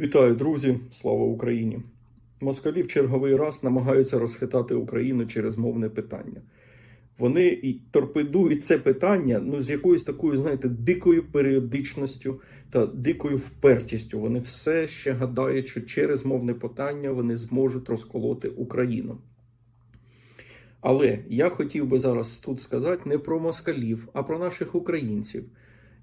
Вітаю, друзі! Слава Україні! Москалі в черговий раз намагаються розхитати Україну через мовне питання. Вони і торпедують це питання ну, з якоюсь такою, знаєте, дикою періодичністю та дикою впертістю. Вони все ще гадають, що через мовне питання вони зможуть розколоти Україну. Але я хотів би зараз тут сказати не про москалів, а про наших українців,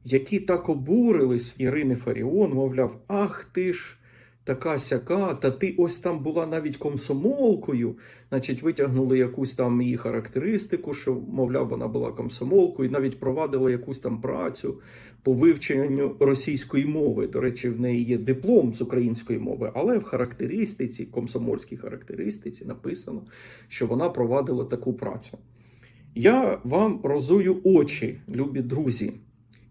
які так обурились Ірини Фаріон, мовляв, ах ти ж така сяка, та ти ось там була навіть комсомолкою. Значить, витягнули якусь там її характеристику, що, мовляв, вона була комсомолкою, і навіть провадила якусь там працю по вивченню російської мови. До речі, в неї є диплом з української мови, але в характеристиці, комсомольській характеристиці, написано, що вона провадила таку працю. Я вам розую очі, любі друзі.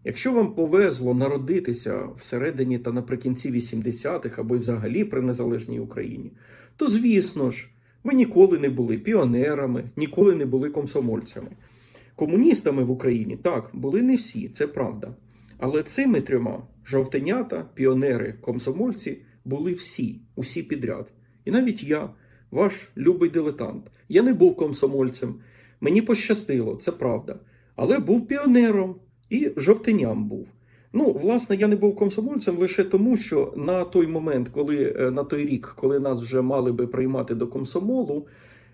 Якщо вам повезло народитися всередині та наприкінці 80-х або й взагалі при незалежній Україні, то звісно ж, ви ніколи не були піонерами, ніколи не були комсомольцями. Комуністами в Україні так були не всі, це правда. Але цими трьома жовтенята, піонери, комсомольці були всі, усі підряд. І навіть я, ваш любий дилетант, я не був комсомольцем. Мені пощастило, це правда. Але був піонером і жовтеням був. Ну, власне, я не був комсомольцем лише тому, що на той момент, коли е, на той рік, коли нас вже мали би приймати до комсомолу,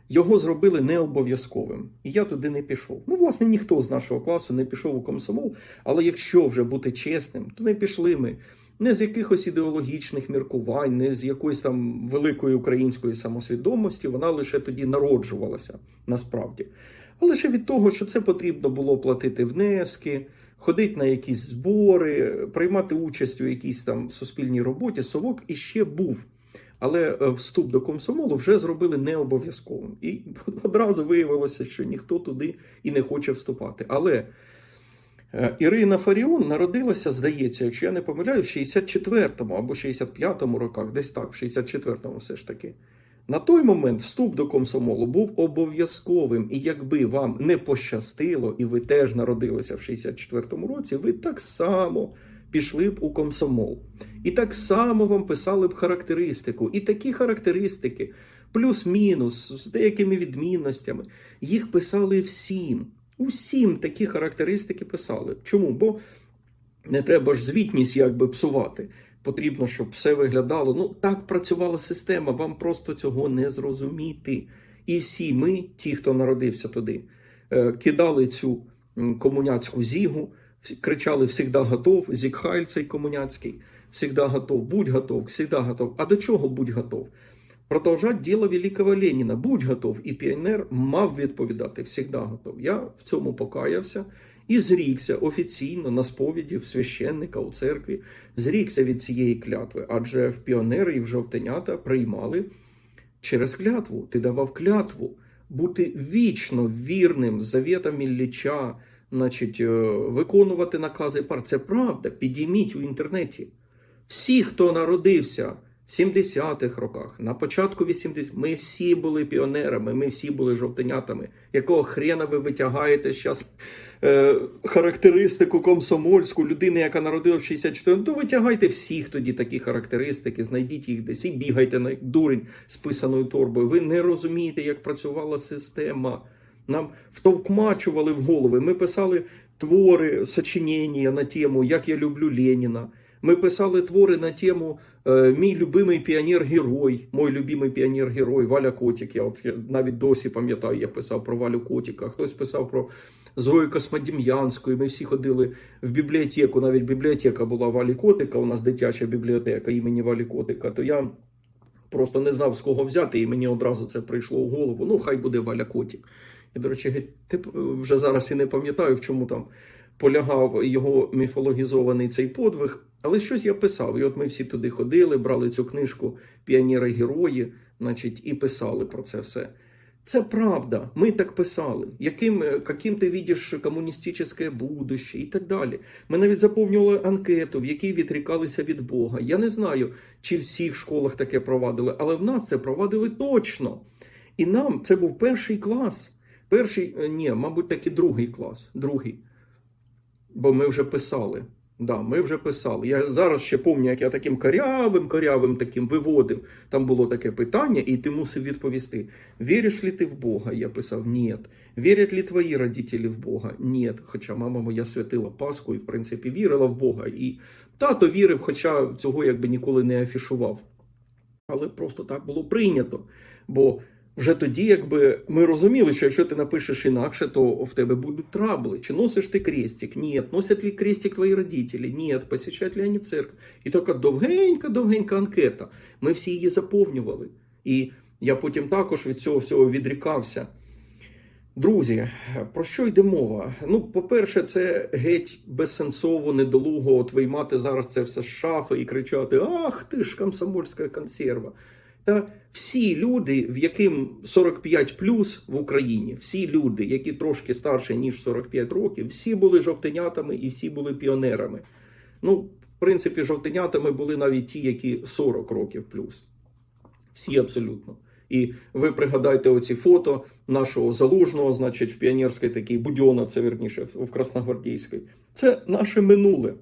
його зробили не обов'язковим. І я туди не пішов. Ну, власне, ніхто з нашого класу не пішов у комсомол. Але якщо вже бути чесним, то не пішли ми не з якихось ідеологічних міркувань, не з якоїсь там великої української самосвідомості. Вона лише тоді народжувалася насправді. А лише від того, що це потрібно було платити внески, ходити на якісь збори, приймати участь у якійсь там суспільній роботі. Совок іще був. Але е, вступ до комсомолу вже зробили не обов'язковим. І одразу виявилося, що ніхто туди і не хоче вступати. Але е, Ірина Фаріон народилася, здається, якщо я не помиляю, в 64-му або 65-му роках, десь так, в 64-му все ж таки. На той момент вступ до комсомолу був обов'язковим, і якби вам не пощастило, і ви теж народилися в 64-му році, ви так само пішли б у комсомол. І так само вам писали б характеристику. І такі характеристики, плюс-мінус, з деякими відмінностями, їх писали всім. Усім такі характеристики писали. Чому? Бо не треба ж звітність якби псувати. Потрібно, щоб все виглядало. Ну, так працювала система, вам просто цього не зрозуміти. І всі ми, ті, хто народився туди, е, кидали цю комуняцьку зігу, кричали «Всегда готов», зікхайль цей комуняцький, «Всегда готов», «Будь готов», «Всегда готов». А до чого будь готов? Продовжать діло великого Леніна. Будь готов. І піонер мав відповідати «Всегда готов». Я в цьому покаявся і зрікся офіційно на сповіді в священника у церкві, зрікся від цієї клятви, адже в піонери і в жовтенята приймали через клятву. Ти давав клятву бути вічно вірним завітам Ілліча, значить, е, виконувати накази пар. Це правда. Підійміть у інтернеті. Всі, хто народився в 70-х роках, на початку 80-х, ми всі були піонерами, ми всі були жовтенятами. Якого хрена ви витягаєте зараз е, характеристику комсомольську людини, яка народилась в 64-му, то витягайте всіх тоді такі характеристики, знайдіть їх десь і бігайте на дурень з писаною торбою. Ви не розумієте, як працювала система. Нам втовкмачували в голови. Ми писали твори, сочинення на тему Як я люблю Леніна. Ми писали твори на тему е, Мій любимий піонер-герой, мой любимий піонер-герой Валя Котік. Я от я навіть досі пам'ятаю, я писав про Валю Котіка. Хтось писав про Зою Космодім'янську. Ми всі ходили в бібліотеку. Навіть бібліотека була Валі Котика. У нас дитяча бібліотека імені Валі Котика. То я просто не знав з кого взяти, і мені одразу це прийшло в голову. Ну, хай буде Валя Котік. Я, до речі, тип, вже зараз і не пам'ятаю, в чому там полягав його міфологізований цей подвиг. Але щось я писав. І от ми всі туди ходили, брали цю книжку Піонери-герої, значить, і писали про це все. Це правда, ми так писали. Яким, яким ти бачиш комуністичне будуще і так далі. Ми навіть заповнювали анкету, в якій відрікалися від Бога. Я не знаю, чи в всіх школах таке провадили, але в нас це провадили точно. І нам це був перший клас. Перший, ні, мабуть, таки другий клас. Другий. Бо ми вже писали. Да, ми вже писали. Я зараз ще пам'ятаю, як я таким корявим, корявим таким виводив. Там було таке питання, і ти мусив відповісти: віриш ли ти в Бога? Я писав ні. Вірять ли твої родителі в Бога? Ні. Хоча мама моя святила Пасху і, в принципі, вірила в Бога. І тато вірив, хоча цього якби ніколи не афішував. Але просто так було прийнято. Бо вже тоді, якби ми розуміли, що якщо ти напишеш інакше, то в тебе будуть трабли. Чи носиш ти крестик? Ні. Носять ли крестик твої родителі? Ні. Посещають ли вони церкву? І така довгенька-довгенька анкета. Ми всі її заповнювали. І я потім також від цього всього відрікався. Друзі, про що йде мова? Ну, по-перше, це геть безсенсово, недолуго от виймати зараз це все з шафи і кричати: Ах, ти ж комсомольська консерва. Та всі люди, в яким 45 плюс в Україні, всі люди, які трошки старше ніж 45 років, всі були жовтенятами і всі були піонерами. Ну, в принципі, жовтенятами були навіть ті, які 40 років плюс. Всі абсолютно. І ви пригадайте оці фото нашого залужного, значить, в піонерській такій Будьона, це верніше, в Красногвардійській. Це наше минуле.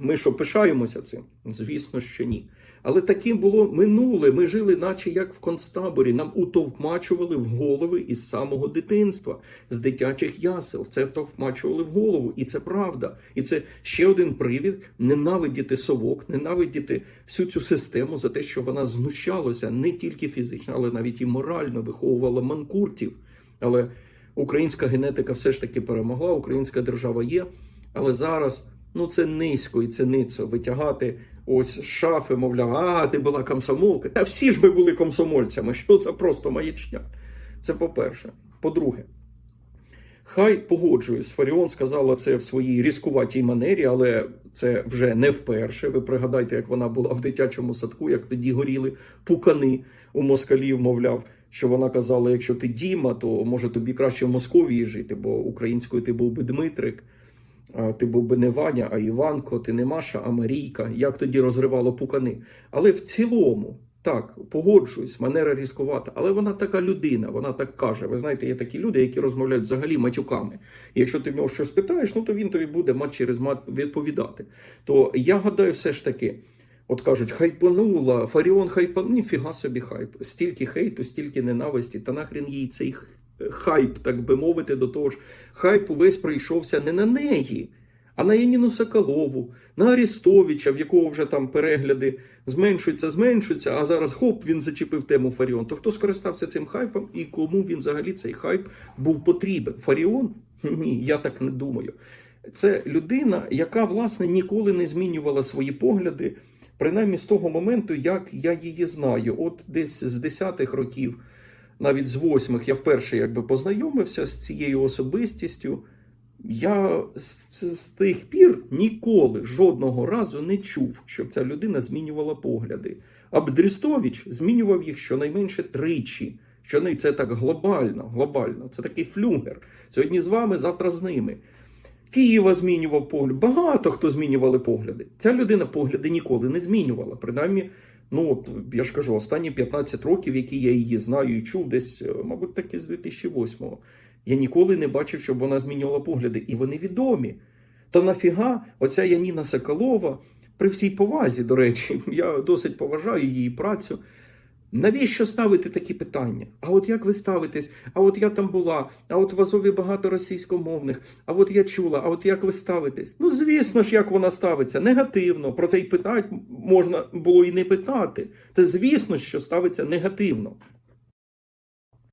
Ми що пишаємося цим? Звісно, що ні. Але таким було минуле. Ми жили, наче як в концтаборі. Нам утовмачували в голови із самого дитинства, з дитячих ясел. Це втовмачували в голову, і це правда. І це ще один привід ненавидіти совок, ненавидіти всю цю систему за те, що вона знущалася не тільки фізично, але навіть і морально виховувала манкуртів. Але українська генетика все ж таки перемогла, українська держава є. Але зараз ну це низько і це ницо витягати ось з шафи, мовляв, а ти була комсомолка. Та всі ж ми були комсомольцями. Що це просто маячня? Це по-перше. По-друге, хай погоджуюсь. Фаріон сказала це в своїй різкуватій манері, але це вже не вперше. Ви пригадайте, як вона була в дитячому садку, як тоді горіли пукани у москалів, мовляв. Що вона казала: якщо ти Діма, то може тобі краще в Московії жити, бо українською ти був би Дмитрик. Ти був би не Ваня, а Іванко, ти не Маша, а Марійка. Як тоді розривало пукани. Але в цілому, так, погоджуюсь, манера різкувата, але вона така людина, вона так каже. Ви знаєте, є такі люди, які розмовляють взагалі матюками. Якщо ти в нього щось питаєш, ну то він тобі буде мат через мат відповідати. То я гадаю, все ж таки. От кажуть, хайпанула, Фаріон хайпанув, ніфіга собі хайп. Стільки хейту, стільки ненависті, та нахрен їй цей хайп, так би мовити, до того ж, хайп увесь прийшовся не на неї, а на Яніну Соколову, на Арістовича, в якого вже там перегляди зменшуються, зменшуються, а зараз хоп, він зачепив тему Фаріон. То хто скористався цим хайпом і кому він взагалі цей хайп був потрібен? Фаріон? Ні, я так не думаю. Це людина, яка, власне, ніколи не змінювала свої погляди, принаймні з того моменту, як я її знаю, от десь з 10-х років навіть з восьмих я вперше якби познайомився з цією особистістю. Я з, з тих пір ніколи жодного разу не чув, щоб ця людина змінювала погляди. А Бдрістович змінював їх щонайменше тричі. Що не це так глобально, глобально. Це такий флюгер. Сьогодні з вами, завтра з ними. Києва змінював погляд. Багато хто змінювали погляди. Ця людина погляди ніколи не змінювала. Принаймні, Ну, от я ж кажу, останні 15 років, які я її знаю і чув, десь, е, мабуть, таки з 2008-го. Я ніколи не бачив, щоб вона змінювала погляди. І вони відомі. Та нафіга оця Яніна Соколова, при всій повазі, до речі, я досить поважаю її працю. Навіщо ставити такі питання? А от як ви ставитесь? А от я там була, а от в Азові багато російськомовних, а от я чула, а от як ви ставитесь? Ну, звісно ж, як вона ставиться, негативно. Про це й питати можна було і не питати. Це звісно, що ставиться негативно.